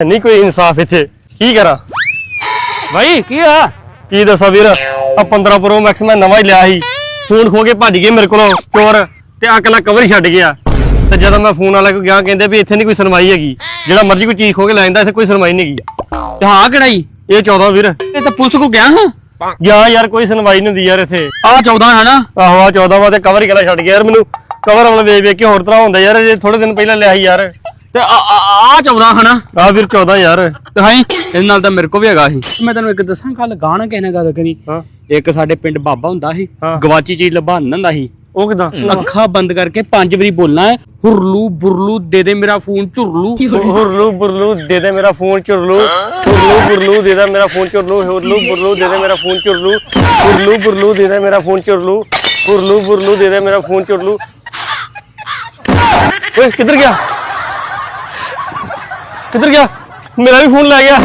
ਨਹੀਂ ਕੋਈ ਇਨਸਾਫ ਇੱਥੇ। ਕੀ ਕਰਾਂ? ਭਾਈ ਕੀ ਆ ਕੀ ਦੱਸਾਂ ਵੀਰ? ਆ 15 ਪ੍ਰੋ ਮੈਕਸ ਮੈਂ ਨਵਾਂ ਹੀ ਲਿਆ ਸੀ। ਫੋਨ ਖੋ ਕੇ ਭੱਜ ਗਏ ਮੇਰੇ ਕੋਲੋਂ ਚੋਰ ਤੇ ਆ ਕੱਲਾ ਕਵਰ ਛੱਡ ਗਿਆ। ਤੇ ਜਦੋਂ ਮੈਂ ਫੋਨ ਵਾਲਾ ਕੋ ਗਿਆ ਕਹਿੰਦੇ ਵੀ ਇੱਥੇ ਨਹੀਂ ਕੋਈ ਸੁਣਵਾਈ ਹੈਗੀ। ਜਿਹੜਾ ਮਰਜ਼ੀ ਕੋਈ ਚੀਜ਼ ਖੋ ਕੇ ਲੈ ਜਾਂਦਾ ਇੱਥੇ ਕੋਈ ਸੁਣਵਾਈ ਨਹੀਂ ਹੈਗੀ। ਤੇ ਹਾਂ ਕਿਹੜਾਈ ਇਹ 14 ਵੀਰ। ਇਹ ਤਾਂ ਪੁਲਿਸ ਕੋ ਗਿਆ ਹਾਂ। ਗਿਆ ਯਾਰ ਕੋਈ ਸੁਣਵਾਈ ਨਹੀਂ ਹੁੰਦੀ ਯਾਰ ਇੱਥੇ। ਆ 14 ਹੈ ਨਾ? ਆਹੋ ਆ 14 ਵਾ ਤੇ ਕਵਰ ਹੀ ਕੱਲਾ ਛੱਡ ਗਿਆ ਯਾਰ ਮੈਨੂੰ। ਕਵਰ ਵਾਲਾ ਵੇਚ ਵੇਚ ਕੇ ਹੋਰ ਤਰ੍ਹਾਂ ਹੁੰਦਾ ਯਾਰ ਜੇ ਥੋੜੇ ਦਿਨ ਪਹਿਲਾਂ ਲਿਆ ਸੀ ਯਾਰ। ਤੇ ਆ ਆ 14 ਹੈ ਨਾ ਆ ਵੀਰ 14 ਯਾਰ। ਤੇ ਹਾਂ? ਇਹਦੇ ਨਾਲ ਤਾਂ ਮੇਰੇ ਕੋ ਵੀ ਹੈਗਾ ਸੀ। ਮੈਂ ਤੈਨੂੰ ਇੱਕ ਦੱਸਾਂ ਕੱਲ ਗਾਣਾ ਨਾਲ ਗੱਲ ਕਰੀ। ਹਾਂ। ਇੱਕ ਸਾਡੇ ਪਿੰਡ ਬਾਬਾ ਹੁੰਦਾ ਸੀ। ਗਵਾਚੀ ਚੀਜ਼ ਲੱਭਾਨ ਹੁੰਦਾ ਸੀ। ਉਹ ਕਿਦਾਂ? ਅੱਖਾਂ ਬੰਦ ਕਰਕੇ ਪੰਜ ਵਾਰੀ ਬੋਲਣਾ ਹੈ ਹੁਰਲੂ ਬੁਰਲੂ ਦੇ ਦੇ ਮੇਰਾ ਫੋਨ ਝੁਰਲੂ। ਹੁਰਲੂ ਬੁਰਲੂ ਦੇ ਦੇ ਮੇਰਾ ਫੋਨ ਚੁਰਲੂ ਹੁਰਲੂ ਬੁਰਲੂ ਦੇ ਦੇ ਮੇਰਾ ਫੋਨ ਚੁਰਲੂ ਹੁਰਲੂ ਬੁਰਲੂ ਦੇ ਦੇ ਮੇਰਾ ਫੋਨ ਚੁਰਲੂ ਹੁਰਲੂ ਬੁਰਲੂ ਦੇ ਦੇ ਮੇਰਾ ਫੋਨ ਚੁਰਲੂ ਹੁਰਲੂ ਬੁਰਲੂ ਦੇ ਦੇ ਮੇਰਾ ਫੋਨ ਚੁਰਲੂ ਓਏ ਕਿੱਧਰ ਗਿਆ? ਕਿੱਧਰ ਗਿਆ? ਮੇਰਾ ਵੀ ਫੋਨ ਲੈ ਗਿਆ।